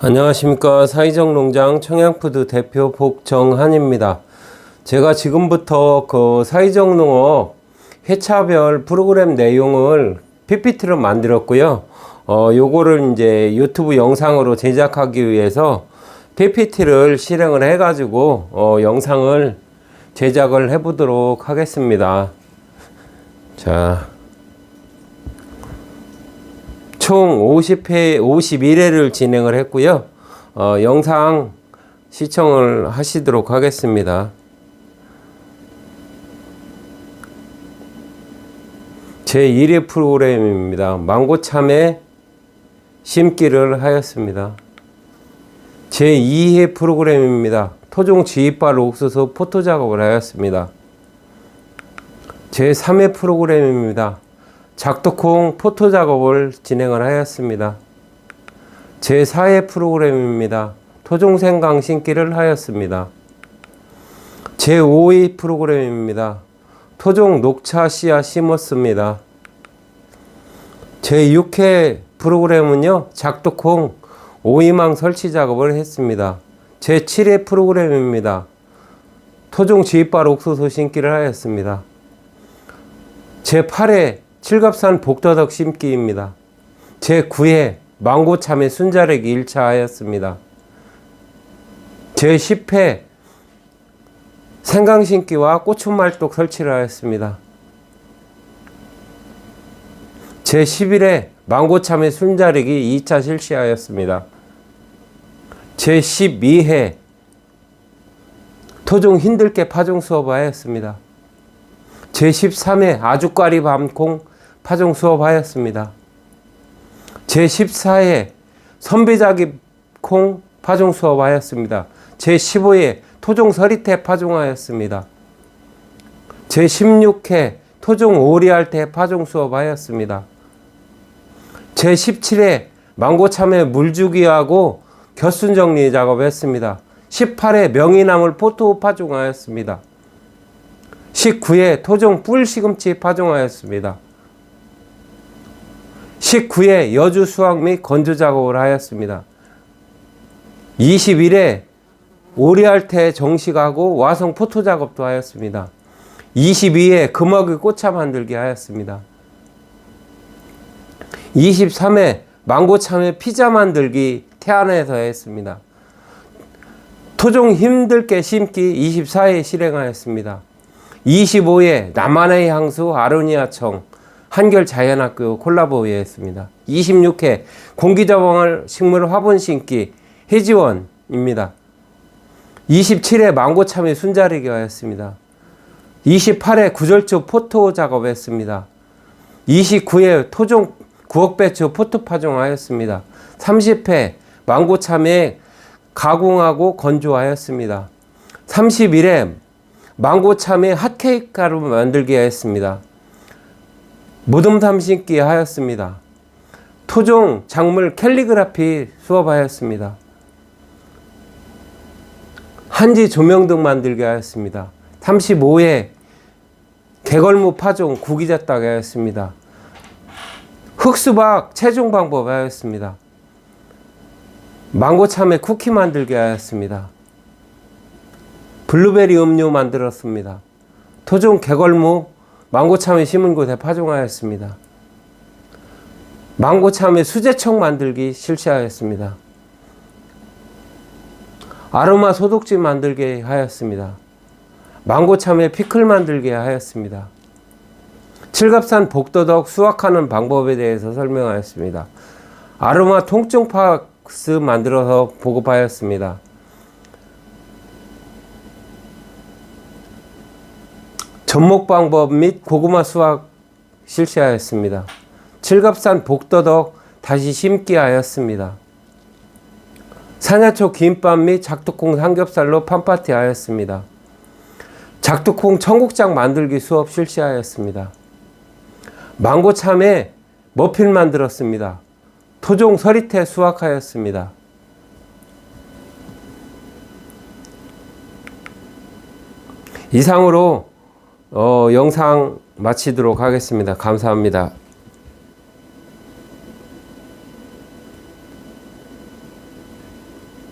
안녕하십니까 사이정 농장 청양푸드 대표 복정한입니다. 제가 지금부터 그 사이정 농업 회차별 프로그램 내용을 PPT로 만들었고요. 어, 요거를 이제 유튜브 영상으로 제작하기 위해서 PPT를 실행을 해 가지고 어, 영상을 제작을 해 보도록 하겠습니다. 자. 총 50회, 51회를 진행을 했고요. 어, 영상 시청을 하시도록 하겠습니다. 제 1회 프로그램입니다. 망고참외 심기를 하였습니다. 제 2회 프로그램입니다. 토종 지이빨 옥수수 포토 작업을 하였습니다. 제 3회 프로그램입니다. 작두콩 포토 작업을 진행을 하였습니다. 제4회 프로그램입니다. 토종생강 심기를 하였습니다. 제5회 프로그램입니다. 토종 녹차 씨앗 심었습니다. 제6회 프로그램은요, 작두콩 오이망 설치 작업을 했습니다. 제7회 프로그램입니다. 토종 지이빨 옥수수 심기를 하였습니다. 제8회 칠갑산 복더덕 심기입니다. 제9회 망고참외 순자래기 1차 하였습니다. 제10회 생강 심기와 고추말뚝 설치를 하였습니다. 제11회 망고참외 순자래기 2차 실시하였습니다. 제12회 토종 힘들게 파종 수업하였습니다. 제13회 아주까리 밤콩 파종 수업하였습니다. 제14회 선비자기 콩 파종 수업하였습니다. 제15회 토종 서리태 파종하였습니다. 제16회 토종 오리알태 파종 수업하였습니다. 제17회 망고참외 물주기하고 겨순 정리 작업했습니다. 18회 명이나물 포토 파종하였습니다. 19회 토종 뿔 시금치 파종하였습니다. 19회 여주 수확 및 건조 작업을 하였습니다. 21회 오리알태 정식하고 와성 포토 작업도 하였습니다. 22회 금어기 꽃차 만들기 하였습니다. 23회 망고참외 피자 만들기 태안에서 했습니다. 토종 힘들게 심기 24회 실행하였습니다. 25회 남한의 향수 아로니아청 한결 자연학교 콜라보에 했습니다. 26회 공기자원을 식물 화분 심기 해지원입니다. 27회 망고 참외 순자리기 하였습니다. 28회 구절초 포토 작업했습니다. 29회 토종 구억배추 포토 파종하였습니다. 30회 망고 참외 가공하고 건조하였습니다. 31회 망고 참외 핫케이크 가루 만들기 하였습니다. 무덤 삼신기 하였습니다. 토종 작물 캘리그라피 수업하였습니다. 한지 조명등 만들게 하였습니다. 35회 개걸무 파종 구기자딱 하였습니다. 흑수박 채종 방법 하였습니다. 망고 참외 쿠키 만들게 하였습니다. 블루베리 음료 만들었습니다. 토종 개걸무 망고참외 심은 곳에 파종하였습니다. 망고참외 수제청 만들기 실시하였습니다. 아로마 소독제 만들게 하였습니다. 망고참외 피클 만들게 하였습니다. 칠갑산 복도덕 수확하는 방법에 대해서 설명하였습니다. 아로마 통증 박스 만들어서 보급하였습니다. 접목 방법 및 고구마 수확 실시하였습니다. 칠갑산 복더덕 다시 심기 하였습니다. 산야초 김밥 및 작두콩 삼겹살로 판파티 하였습니다. 작두콩 청국장 만들기 수업 실시하였습니다. 망고 참외 머핀 만들었습니다. 토종 서리태 수확하였습니다. 이상으로 어, 영상 마치도록 하겠습니다. 감사합니다.